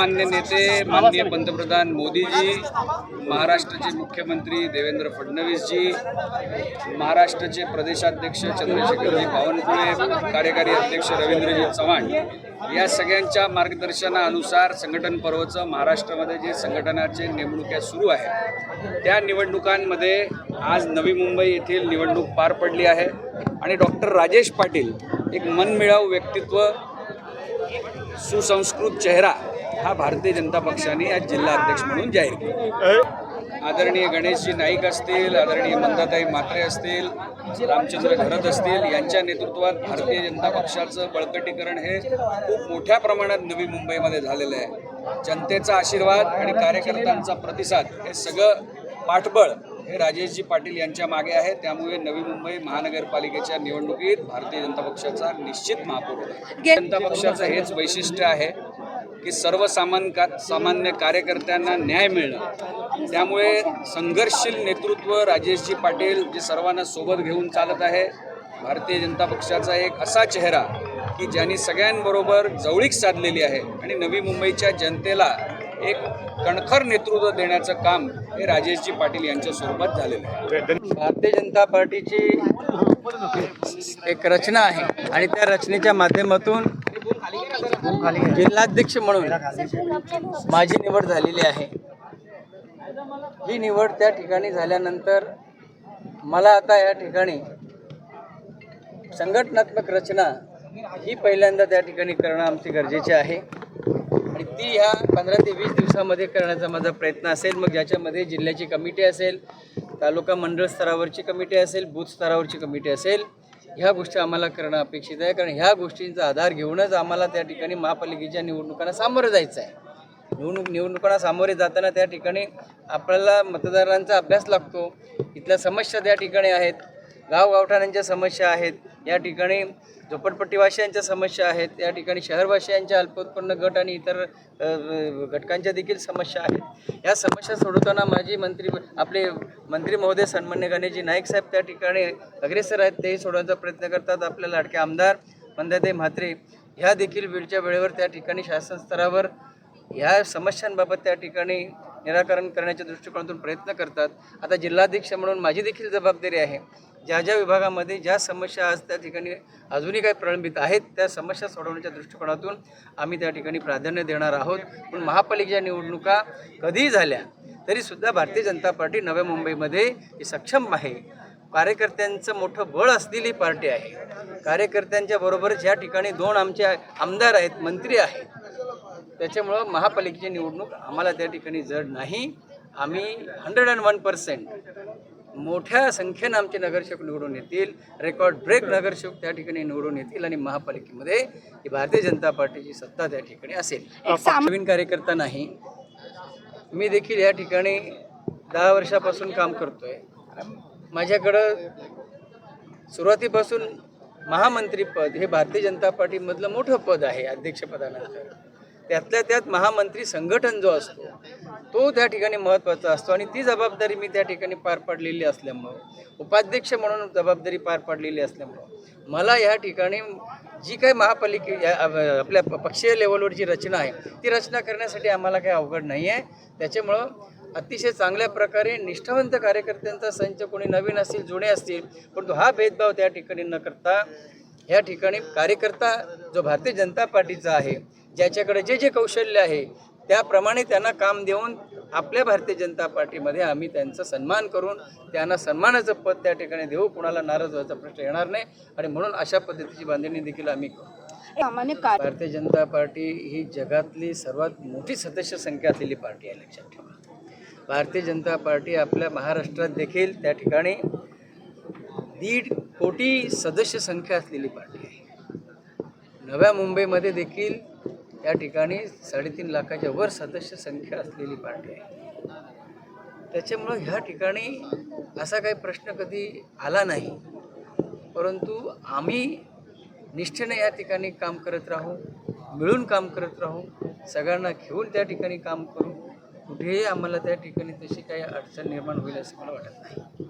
मान्य नेते माननीय पंतप्रधान मोदीजी महाराष्ट्राचे मुख्यमंत्री देवेंद्र फडणवीसजी महाराष्ट्राचे प्रदेशाध्यक्ष चंद्रशेखरजी बावनकुळे कार्यकारी अध्यक्ष रवींद्रजी चव्हाण या सगळ्यांच्या मार्गदर्शनानुसार संघटन पर्वचं महाराष्ट्रामध्ये जे संघटनाचे नेमणुक्या सुरू आहेत त्या निवडणुकांमध्ये आज नवी मुंबई येथील निवडणूक पार पडली आहे आणि डॉक्टर राजेश पाटील एक मनमिळाऊ व्यक्तित्व सुसंस्कृत चेहरा हा भारतीय जनता पक्षाने आज जिल्हा अध्यक्ष म्हणून जाहीर केला. आदरणीय गणेशजी नाईक असतील आदरणीय मंदाताई म्हात्रे असतील रामचंद्र घरत असतील यांच्या नेतृत्वात भारतीय जनता पक्षाचं बळकटीकरण हे खूप मोठ्या प्रमाणात नवी मुंबईमध्ये झालेलं आहे. जनतेचा आशीर्वाद आणि कार्यकर्त्यांचा प्रतिसाद हे सगळं पाठबळ हे राजेशजी पाटील यांच्या मागे आहे. त्यामुळे नवी मुंबई महानगरपालिकेच्या निवडणुकीत भारतीय जनता पक्षाचा निश्चित महापौर जनता पक्षाचं हेच वैशिष्ट्य आहे. की सर्वसामान का सामान्य कार्यकर्त्यांना न्याय मिळणं. त्यामुळे संघर्षशील नेतृत्व राजेशजी पाटील जे सर्वांना सोबत घेऊन चालत आहे भारतीय जनता पक्षाचा एक असा चेहरा की ज्यांनी सगळ्यांबरोबर जवळीक साधलेली आहे आणि नवी मुंबईच्या जनतेला एक कणखर नेतृत्व देण्याचं काम हे राजेशजी पाटील यांच्या स्वरूपात झालेलं आहे. भारतीय जनता पार्टीची एक रचना आहे आणि त्या रचनेच्या माध्यमातून जिल्हाध्यक्ष म्हणून माझी निवड झालेली आहे. ही निवड त्या ठिकाणी झाल्यानंतर मला आता या ठिकाणी संघटनात्मक रचना ही पहिल्यांदा त्या ठिकाणी करणं आमची गरजेचे आहे. आणि ती ह्या पंधरा ते वीस दिवसामध्ये करण्याचा माझा प्रयत्न असेल. मग ज्याच्यामध्ये जिल्ह्याची कमिटी असेल तालुका मंडळ स्तरावरची कमिटी असेल बूथ स्तरावरची कमिटी असेल ह्या गोष्टी आम्हाला करणं अपेक्षित आहे. कारण ह्या गोष्टींचा आधार घेऊनच आम्हाला त्या ठिकाणी महापालिकेच्या निवडणुकांना सामोरं जायचं आहे. निवडणूक निवडणुकांना सामोरे जाताना त्या ठिकाणी आपल्याला मतदारांचा अभ्यास लागतो. इथल्या समस्या त्या ठिकाणी आहेत. गावगावठाणांच्या समस्या आहेत. या ठिकाणी झोपडपट्टीवासियांच्या समस्या आहेत. या ठिकाणी शहरवासियांच्या अल्पोत्पन्न गट आणि इतर घटकांच्या देखील समस्या आहेत. या समस्या सोडवताना माजी मंत्री आपले मंत्री महोदय सन्मान्य गणेशजी नाईक साहेब त्या ठिकाणी अग्रेसर आहेत. तेही सोडवण्याचा प्रयत्न करतात आपले लाडके आमदार मंदाताई म्हात्रे. ह्या देखील वेळच्या वेळेवर त्या ठिकाणी शासन स्तरावर ह्या समस्यांबाबत त्या ठिकाणी निराकरण करण्याच्या दृष्टिकोनातून प्रयत्न करतात. आता जिल्हाध्यक्ष म्हणून माझी देखील जबाबदारी आहे. ज्या ज्या विभागामध्ये ज्या समस्या आज त्या ठिकाणी अजूनही काही प्रलंबित आहेत त्या समस्या सोडवण्याच्या दृष्टिकोनातून आम्ही त्या ठिकाणी प्राधान्य देणार आहोत. पण महापालिकेच्या निवडणुका कधीही झाल्या तरीसुद्धा भारतीय जनता पार्टी नव्या मुंबईमध्ये सक्षम आहे. कार्यकर्त्यांचं मोठं बळ असलेली पार्टी आहे. कार्यकर्त्यांच्या बरोबरच या ठिकाणी दोन आमचे आमदार आहेत मंत्री आहेत. त्याच्यामुळं महापालिकेची निवडणूक आम्हाला त्या ठिकाणी जड नाही. आम्ही हंड्रेड अँड वन पर्सेंट मोठ्या संख्येनं आमचे नगरसेवक निवडून येतील. रेकॉर्ड ब्रेक नगरसेवक त्या ठिकाणी निवडून येतील आणि महापालिकेमध्ये ही भारतीय जनता पार्टीची सत्ता त्या ठिकाणी असेल. नवीन कार्यकर्ता नाही. मी देखील या ठिकाणी दहा वर्षापासून काम करतोय. माझ्याकडं सुरुवातीपासून महामंत्रीपद हे भारतीय जनता पार्टीमधलं मोठं पद आहे अध्यक्षपदानंतर. त्यातल्या त्यात महामंत्री संघटन जो असतो तो त्या ठिकाणी महत्त्वाचा असतो आणि ती जबाबदारी मी त्या ठिकाणी पार पाडलेली असल्यामुळं उपाध्यक्ष म्हणून जबाबदारी पार पाडलेली असल्यामुळं मला या ठिकाणी जी काही महापालिके या- आपल्या पक्षीय लेवलवर जी रचना आहे ती रचना करण्यासाठी आम्हाला काही अवघड नाही आहे. त्याच्यामुळं अतिशय चांगल्या प्रकारे निष्ठावंत कार्यकर्त्यांचा संच कोणी नवीन असतील जुने असतील परंतु हा भेदभाव त्या ठिकाणी न करता या ठिकाणी कार्यकर्ता जो भारतीय जनता पार्टीचा आहे ज्याच्याकडे जे जे कौशल्य आहे त्याप्रमाणे त्यांना काम देऊन आपल्या भारतीय जनता पार्टीमध्ये आम्ही त्यांचा सन्मान करून त्यांना सन्मानाचं पद त्या ठिकाणी देऊ कुणाला नाराज व्हायचा प्रश्न येणार नाही. आणि म्हणून अशा पद्धतीची बांधणी देखील आम्ही करू भारतीय जनता पार्टी ही जगातली सर्वात मोठी सदस्य संख्या असलेली पार्टी आहे लक्षात ठेवा. भारतीय जनता पार्टी आपल्या महाराष्ट्रात देखील त्या ठिकाणी दीड कोटी सदस्य संख्या असलेली पार्टी आहे. नव्या मुंबईमध्ये देखील या ठिकाणी साडेतीन लाखाच्या वर सदस्य संख्या असलेली पार्टी आहे. त्याच्यामुळं ह्या ठिकाणी असा काही प्रश्न कधी आला नाही. परंतु आम्ही निष्ठेने या ठिकाणी काम करत राहू मिळून काम करत राहू सगळ्यांना घेऊन त्या ठिकाणी काम करू कुठेही आम्हाला त्या ठिकाणी तशी काही अडचण निर्माण होईल असं मला वाटत नाही.